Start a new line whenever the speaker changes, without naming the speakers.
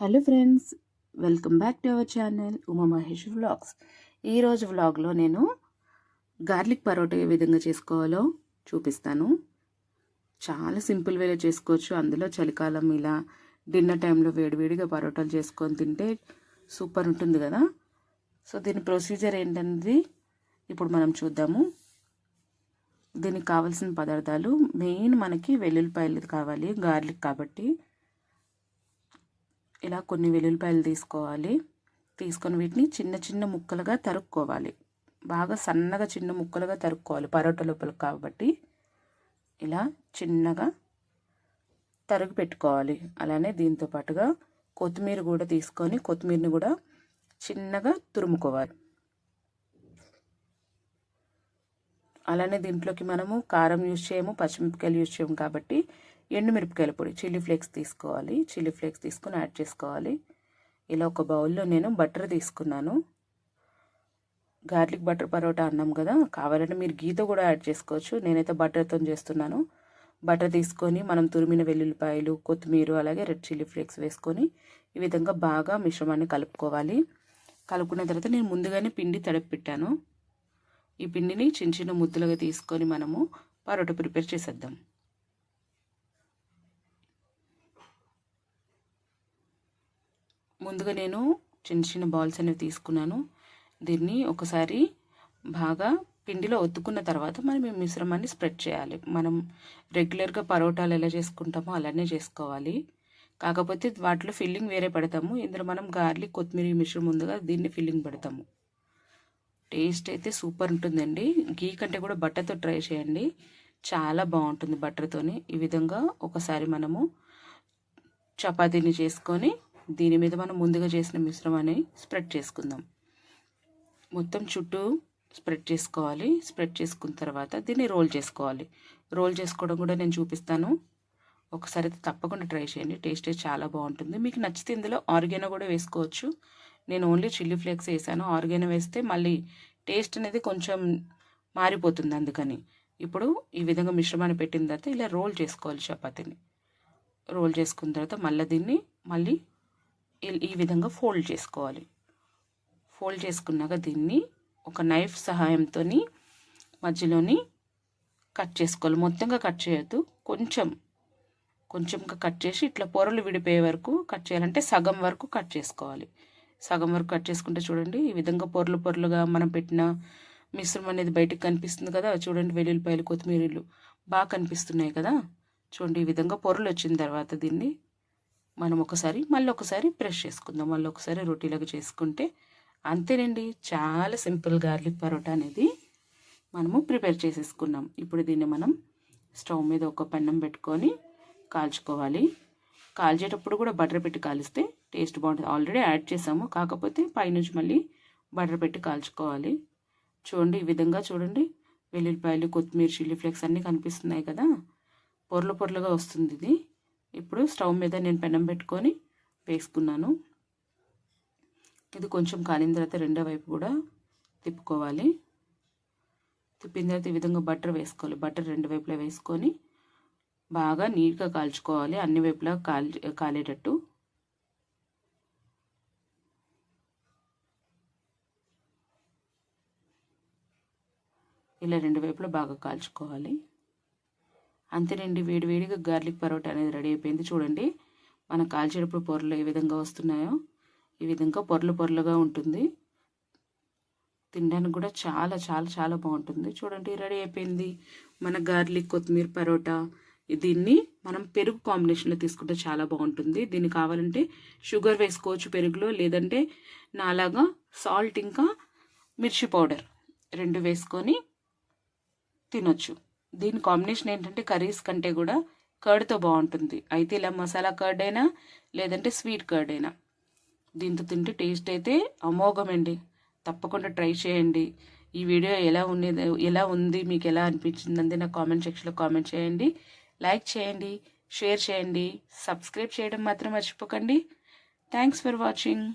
Hello friends welcome back to our channel Uma Mahesh vlogs. ఈరోజు వ్లాగ్లో నేను garlic parotta ఏ విధంగా చేసుకోవాలో చూపిస్తాను. చాలా సింపుల్ వేలో చేసుకోవచ్చు. అందులో చలికాలం ఇలా డిన్నర్ టైంలో వేడివేడిగా పరోటాలు చేసుకొని తింటే సూపర్ ఉంటుంది కదా. సో దీని ప్రొసీజర్ ఏంటనేది ఇప్పుడు మనం చూద్దాము. దీనికి కావాల్సిన పదార్థాలు మెయిన్ మనకి వెల్లుల్లిపాయలు కావాలి గార్లిక్ కాబట్టి. ఇలా కొన్ని వెల్లుల్లిపాయలు తీసుకోవాలి. తీసుకొని వీటిని చిన్న చిన్న ముక్కలుగా తరుక్కోవాలి. బాగా సన్నగా చిన్న ముక్కలుగా తరుక్కోవాలి పరోటా లోపల కాబట్టి. ఇలా చిన్నగా తరుగు పెట్టుకోవాలి. అలానే దీంతో పాటుగా కొత్తిమీర కూడా తీసుకొని కొత్తిమీరని కూడా చిన్నగా తురుముకోవాలి. అలానే దీంట్లోకి మనము కారం యూజ్ చేయము పచ్చిమిరపకాయలు యూజ్ చేయము కాబట్టి ఎండుమిరపకాయల పొడి. చిల్లీ ఫ్లేక్స్ తీసుకోవాలి. చిల్లీ ఫ్లేక్స్ తీసుకొని యాడ్ చేసుకోవాలి. ఇలా ఒక బౌల్లో నేను బటర్ తీసుకున్నాను. గార్లిక్ బటర్ పరోటా అన్నాం కదా కావాలంటే మీరు గీతో కూడా యాడ్ చేసుకోవచ్చు. నేనైతే బటర్తో చేస్తున్నాను. బటర్ తీసుకొని మనం తురిమిన వెల్లుల్లిపాయలు కొత్తిమీర అలాగే రెడ్ చిల్లీ ఫ్లేక్స్ వేసుకొని ఈ విధంగా బాగా మిశ్రమాన్ని కలుపుకోవాలి. కలుపుకున్న తర్వాత నేను ముందుగానే పిండి తడిపి పెట్టాను ఈ పిండిని చిన్న చిన్న ముద్దలుగా తీసుకొని మనము పరోటా ప్రిపేర్ చేసేద్దాం. ముందుగా నేను చిన్న చిన్న బాల్స్ అనేవి తీసుకున్నాను. దీన్ని ఒకసారి బాగా పిండిలో ఒత్తుకున్న తర్వాత మనం ఈ మిశ్రమాన్ని స్ప్రెడ్ చేయాలి. మనం రెగ్యులర్గా పరోటాలు ఎలా చేసుకుంటామో అలానే చేసుకోవాలి. కాకపోతే వాటిలో ఫిల్లింగ్ వేరే పెడతాము. ఇందులో మనం గార్లిక్ కొత్తిమీర మిశ్రమం ముందుగా దీన్ని ఫిల్లింగ్ పెడతాము. టేస్ట్ అయితే సూపర్ ఉంటుందండి. గీ కంటే కూడా బట్టర్తో ట్రై చేయండి. చాలా బాగుంటుంది బట్టర్తోని. ఈ విధంగా ఒకసారి మనము చపాతీని చేసుకొని దీని మీద మనం ముందుగా చేసిన మిశ్రమాన్ని స్ప్రెడ్ చేసుకుందాం. మొత్తం చుట్టూ స్ప్రెడ్ చేసుకోవాలి. స్ప్రెడ్ చేసుకున్న తర్వాత దీన్ని రోల్ చేసుకోవాలి. రోల్ చేసుకోవడం కూడా నేను చూపిస్తాను. ఒకసారి తప్పకుండా ట్రై చేయండి. టేస్ట్ చాలా బాగుంటుంది. మీకు నచ్చితే ఇందులో ఆర్గానో కూడా వేసుకోవచ్చు. నేను ఓన్లీ చిల్లీ ఫ్లేక్స్ వేసాను. ఆర్గానో వేస్తే మళ్ళీ టేస్ట్ అనేది కొంచెం మారిపోతుంది అందుకని. ఇప్పుడు ఈ విధంగా మిశ్రమాన్ని పెట్టిన తర్వాత ఇలా రోల్ చేసుకోవాలి చపాతీని. రోల్ చేసుకున్న తర్వాత మళ్ళీ దీన్ని మళ్ళీ ఈ విధంగా ఫోల్డ్ చేసుకోవాలి. ఫోల్డ్ చేసుకున్నాక దీన్ని ఒక నైఫ్ సహాయంతో మధ్యలోని కట్ చేసుకోవాలి. మొత్తంగా కట్ చేయొద్దు. కొంచెం కొంచెంగా కట్ చేసి ఇట్లా పొరలు విడిపోయే వరకు కట్ చేయాలంటే సగం వరకు కట్ చేసుకోవాలి. సగం వరకు కట్ చేసుకుంటే చూడండి ఈ విధంగా పొరలు పొరలుగా మనం పెట్టిన మిశ్రమం అనేది బయటకు కనిపిస్తుంది కదా. చూడండి వెల్లుల్లిపాయలు కొత్తిమీరలు బాగా కనిపిస్తున్నాయి కదా. చూడండి ఈ విధంగా పొరలు వచ్చిన తర్వాత దీన్ని మనం ఒకసారి మళ్ళీ ఒకసారి బ్రష్ చేసుకుందాం. మళ్ళీ ఒకసారి రొటీలాగా చేసుకుంటే అంతేనండి. చాలా సింపుల్ గార్లిక్ పరోటా అనేది మనము ప్రిపేర్ చేసేసుకున్నాం. ఇప్పుడు దీన్ని మనం స్టవ్ మీద ఒక పెన్నం పెట్టుకొని కాల్చుకోవాలి. కాల్చేటప్పుడు కూడా బటర్ పెట్టి కాలిస్తే టేస్ట్ బాగుంటుంది. ఆల్రెడీ యాడ్ చేసాము. కాకపోతే పైనుంచి మళ్ళీ బటర్ పెట్టి కాల్చుకోవాలి. చూడండి ఈ విధంగా చూడండి. వెల్లుల్లిపాయలు కొత్తిమీర చిల్లీ ఫ్లేక్స్ అన్నీ కనిపిస్తున్నాయి కదా. పొరలు పొరలుగా వస్తుంది ఇది. ఇప్పుడు స్టవ్ మీద నేను పెనం పెట్టుకొని వేసుకున్నాను. ఇది కొంచెం కాలిన తర్వాత రెండో వైపు కూడా తిప్పుకోవాలి. తిప్పిన తర్వాత ఈ విధంగా బటర్ వేసుకోవాలి. బటర్ రెండు వైపులా వేసుకొని బాగా నీట్గా కాల్చుకోవాలి. అన్ని వైపులా కాల్ కాలేటట్టు. ఇలా రెండు వైపులా బాగా కాల్చుకోవాలి. అంతేనండి. వేడివేడిగా గార్లిక్ పరోటా అనేది రెడీ అయిపోయింది. చూడండి మన కాల్చేటప్పుడు పొరలు ఏ విధంగా వస్తున్నాయో ఈ విధంగా పొరలు పొరలుగా ఉంటుంది. తినడానికి కూడా చాలా చాలా చాలా బాగుంటుంది. చూడండి రెడీ అయిపోయింది. మన గార్లిక్ కొత్తిమీర పరోటా. దీన్ని మనం పెరుగు కాంబినేషన్లో తీసుకుంటే చాలా బాగుంటుంది. దీన్ని కావాలంటే షుగర్ వేసుకోవచ్చు పెరుగులో లేదంటే నాలాగా సాల్ట్ ఇంకా మిర్చి పౌడర్ రెండు వేసుకొని తినొచ్చు. దీని కాంబినేషన్ ఏంటంటే కర్రీస్ కంటే కూడా కర్డ్తో బాగుంటుంది. అయితే ఇలా మసాలా కర్డ్ అయినా లేదంటే స్వీట్ కర్డ్ అయినా. దీంతో తింటే టేస్ట్ అయితే అమోఘమండి. తప్పకుండా ట్రై చేయండి. ఈ వీడియో ఎలా ఉండేది ఎలా ఉంది మీకు ఎలా అనిపించింది నా కామెంట్ సెక్షన్లో కామెంట్ చేయండి. లైక్ చేయండి షేర్ చేయండి సబ్స్క్రైబ్ చేయడం మాత్రం మర్చిపోకండి. Thanks for watching.